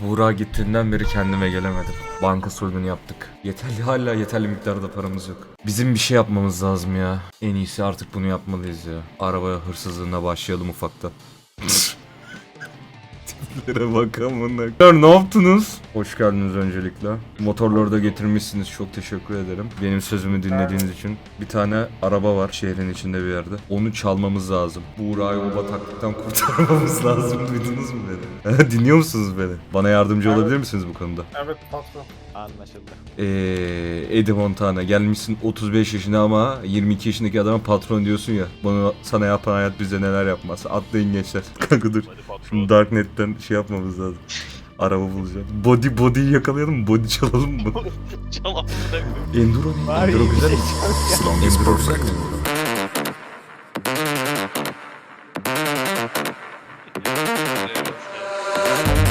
Buğra gittiğinden beri kendime gelemedim. Banka soygunu yaptık. Yeterli hala yeterli miktarda paramız yok. Bizim bir şey yapmamız lazım ya. En iyisi artık bunu yapmalıyız ya. Araba hırsızlığına başlayalım ufaktan. Tiplere bak amına. Ya Ne yaptınız? Hoş geldiniz öncelikle. Motorları da getirmişsiniz. Çok teşekkür ederim. Benim sözümü dinlediğiniz için. Bir tane araba var şehrin içinde bir yerde. Onu çalmamız lazım. Buğra'yı o bataklıktan kurtarmamız lazım. Duydunuz mu beni? Dinliyor musunuz beni? Bana yardımcı Evet. olabilir misiniz bu konuda? Evet patron. Anlaşıldı. Eee Eddie Montana gelmişsin 35 yaşında ama 22 yaşındaki adama patron diyorsun ya. Bunu sana yapan hayat bize neler yapmaz. Atlayın gençler. Kanka dur. Şimdi Darknet'ten şey yapmamız lazım. Araba bulacağım. Body body'yi yakalayalım mı? Body çalalım mı? Çal amına koyayım. Enduro ne? Enduro güzel güzel mi? Enduro?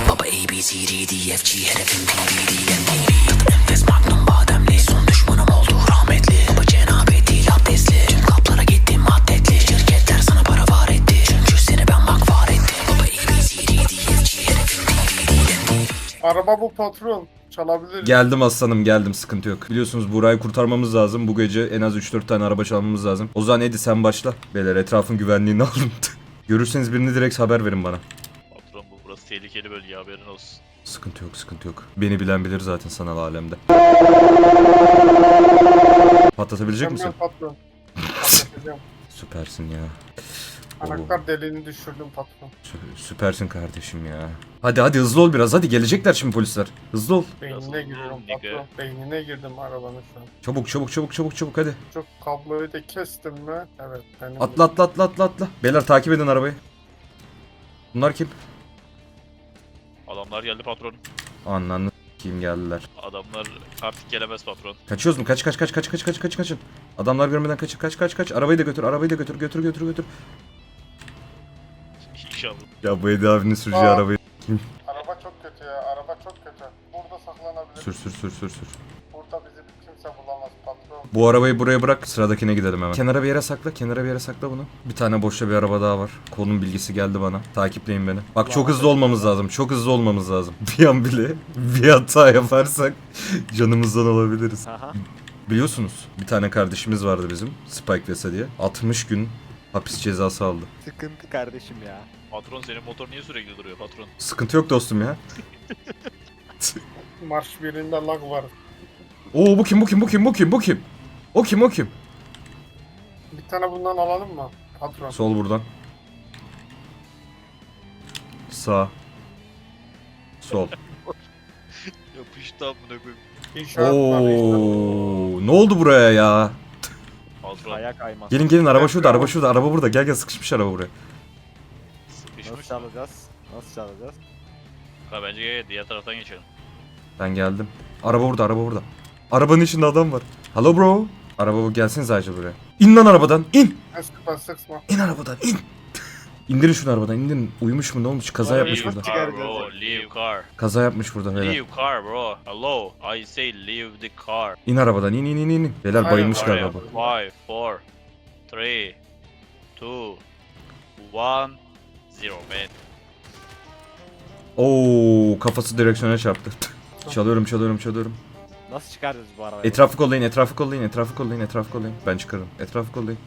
Baba A, B, C, D, F, G, D, Araba bu patron. Çalabilir. Geldim aslanım geldim sıkıntı yok. Biliyorsunuz Buray'ı kurtarmamız lazım. Bu gece en az 3-4 tane araba çalmamız lazım. O zaman Eddie sen başla. Beyler etrafın güvenliğini alın. Görürseniz birini direkt haber verin bana. Patron bu burası tehlikeli bölge haberin olsun. Sıkıntı yok sıkıntı yok. Beni bilen bilir zaten sanal alemde. Patlatabilecek misin? Patron. Patlatacağım. Süpersin ya. Oo, Anahtar deliğini düşürdüm patron. sü- süpersin kardeşim ya. Hadi hadi hızlı ol biraz. Hadi gelecekler şimdi polisler. Hızlı ol. Beynine Nasıl giriyorum patron. Beynine girdim arabanın şu an. Çabuk çabuk çabuk çabuk çabuk hadi. Çok kabloyu da kestim mi? Evet. Benim Atla atla atla atla atla. Beyler takip edin arabayı. Bunlar kim? Adamlar geldi patron. Anlandı. Kim geldiler? Adamlar artık gelemez patron. Kaçıyoruz mu? Kaç kaç kaç kaç kaç kaç kaç kaçın. Adamlar görmeden kaçın. Kaç kaç kaç. Arabayı da götür. Arabayı da götür. Götür götür götür. İnşallah. Ya bu Edi abinin süreceği Aa. arabayı. Araba çok kötü ya. Araba çok kötü. Burada saklanabilir. Sür sür sür sür sür. Burada bizi kimse bulamaz patron. Bu arabayı buraya bırak. Sıradakine gidelim hemen. Kenara bir yere sakla. Kenara bir yere sakla bunu. Bir tane boşta bir araba daha var. Konum bilgisi geldi bana. Takipleyin beni. Bak çok hızlı olmamız lazım. Çok hızlı olmamız lazım. Bir an bile bir hata yaparsak canımızdan olabiliriz. Aha. Biliyorsunuz bir tane kardeşimiz vardı bizim. Spike Vesa diye. 60 gün hapis cezası aldı. Sıkıntı kardeşim ya. Patron senin motor niye sürekli duruyor patron? Sıkıntı yok dostum ya. Marş birinde lag var. Oo bu kim bu kim bu kim bu kim bu kim? O kim o kim? Bir tane bundan alalım mı? Patron. Sol buradan. Sağ. Sol. Yapıştı amına koyayım. İnşaat var işte. Oo, ne oldu buraya ya? Patron. Gelin gelin araba şurada araba şurada araba burada gel gel sıkışmış araba buraya. sıkışmış. Nasıl çalacağız? Nasıl çalacağız? Ha bence gel diğer taraftan geçelim. Ben geldim. Araba burada araba burada. Arabanın içinde adam var. Hello bro. Araba bu gelseniz acil buraya. İn lan arabadan in. Sıkma sıkma. İn arabadan in. İndirin şunu arabadan indirin. Uyumuş mu ne olmuş kaza yapmış burada. car bro, leave car. Kaza yapmış burada beyler. Leave car bro. Hello, I say leave the car. İn arabadan in in in in. Beyler bayılmış galiba bu. 5, 4, 3, 2, 1, 0 man. Oo kafası direksiyona çarptı. çalıyorum çalıyorum çalıyorum. Nasıl çıkaracağız bu arabayı? Etrafı kollayın, etrafı kollayın, etrafı kollayın, etrafı kollayın. Ben çıkarım. Etrafı kollayın.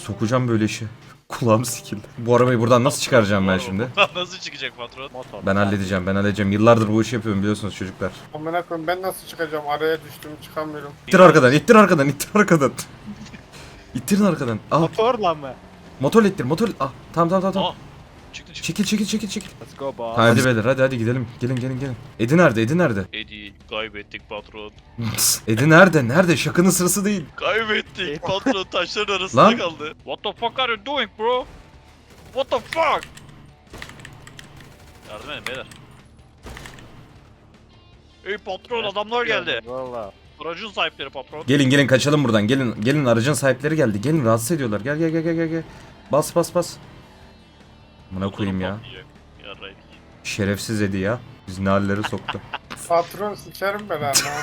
Sokacağım böyle işi. Kulağım sikildi. Bu arabayı buradan nasıl çıkaracağım ben şimdi? Nasıl çıkacak patron? Motor. Ben halledeceğim, ben halledeceğim. Yıllardır bu işi yapıyorum biliyorsunuz çocuklar. Amına koyayım ben nasıl çıkacağım? Araya düştüm çıkamıyorum. İttir arkadan, ittir arkadan, ittir arkadan. İttirin arkadan. Ah, Motorla mı? motor ittir, motor. Ah, tamam tamam tamam. tamam. Çıktı çıktı. Çekil, çekil, çekil, çekil. Let's go boss. Hadi beyler, hadi hadi gidelim. Gelin, gelin, gelin. Edi nerede? Edi nerede? Eddie kaybettik patron. Edi nerede? Nerede? Şakanın sırası değil. Kaybettik patron taşların arasında Lan. kaldı. What the fuck are you doing bro? What the fuck? Yardım edin beyler. Ey patron adamlar geldi. Valla. Aracın sahipleri patron. Gelin gelin kaçalım buradan. Gelin gelin aracın sahipleri geldi. Gelin rahatsız ediyorlar. Gel gel gel gel gel. gel. Bas bas bas. Buna koyayım ya. Yarraydık. Şerefsiz Edi ya. Biz ne hallere soktu. Patron sikerim ben ha.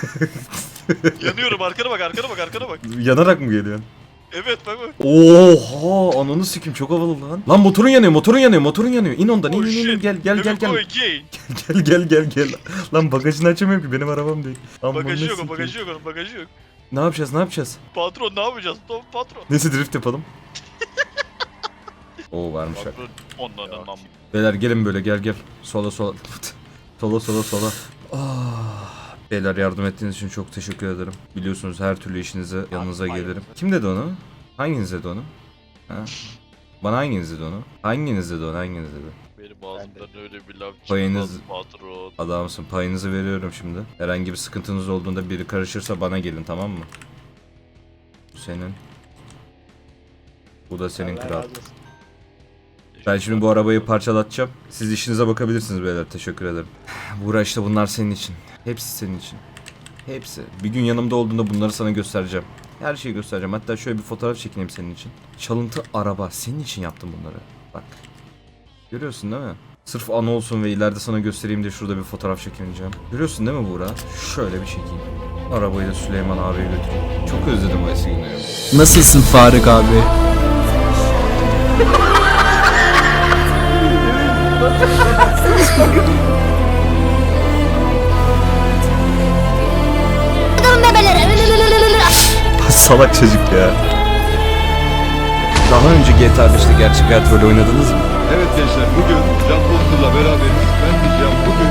Yanıyorum arkana bak arkana bak arkana bak. Yanarak mı geliyorsun? Evet bak bak. Oha ananı sikim çok havalı lan. Lan motorun yanıyor motorun yanıyor motorun yanıyor. İn ondan in Oh in in, in gel gel gel gel. Gel gel gel gel. Lan bagajını açamıyorum ki benim arabam değil. Aman Bagajı yok o sikeyim. bagajı yok bagajı yok. Ne yapacağız ne yapacağız? Patron ne yapacağız? Tamam patron. Neyse drift yapalım. Oo varmış bak. Patron ondan lan. Beyler gelin böyle gel gel. Sola sola. sola sola sola. Ah, beyler yardım ettiğiniz için çok teşekkür ederim. Biliyorsunuz her türlü işinize yanınıza gelirim. Kim dedi onu? Hanginiz dedi onu? Ha? Bana hanginiz dedi onu? Hanginiz dedi onu? Hanginiz dedi? Benim ağzımdan öyle bir laf Payınız- çıkmaz patron. Adamsın payınızı veriyorum şimdi. Herhangi bir sıkıntınız olduğunda biri karışırsa bana gelin tamam mı? Bu senin. Bu da senin Allah kral. razı olsun. Ben şimdi bu arabayı parçalatacağım. Siz işinize bakabilirsiniz beyler. Teşekkür ederim. Buğra işte bunlar senin için. Hepsi senin için. Hepsi. Bir gün yanımda olduğunda bunları sana göstereceğim. Her şeyi göstereceğim. Hatta şöyle bir fotoğraf çekeyim senin için. Çalıntı araba. Senin için yaptım bunları. Bak. Görüyorsun değil mi? Sırf anı olsun ve ileride sana göstereyim diye şurada bir fotoğraf çekemeyeceğim. Görüyorsun değil mi Buğra? Şöyle bir çekeyim. Arabayı da Süleyman abiye götüreyim. Çok özledim o eski günleri. Nasılsın Faruk abi? Salak çocuk ya. Daha önce GTA 5'te gerçek hayat rolü oynadınız mı? Evet gençler bugün Can Bozkur'la beraberiz. Ben diyeceğim bugün.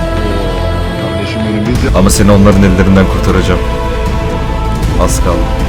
Kardeşim benim biz de Ama seni onların ellerinden kurtaracağım. Az kaldı.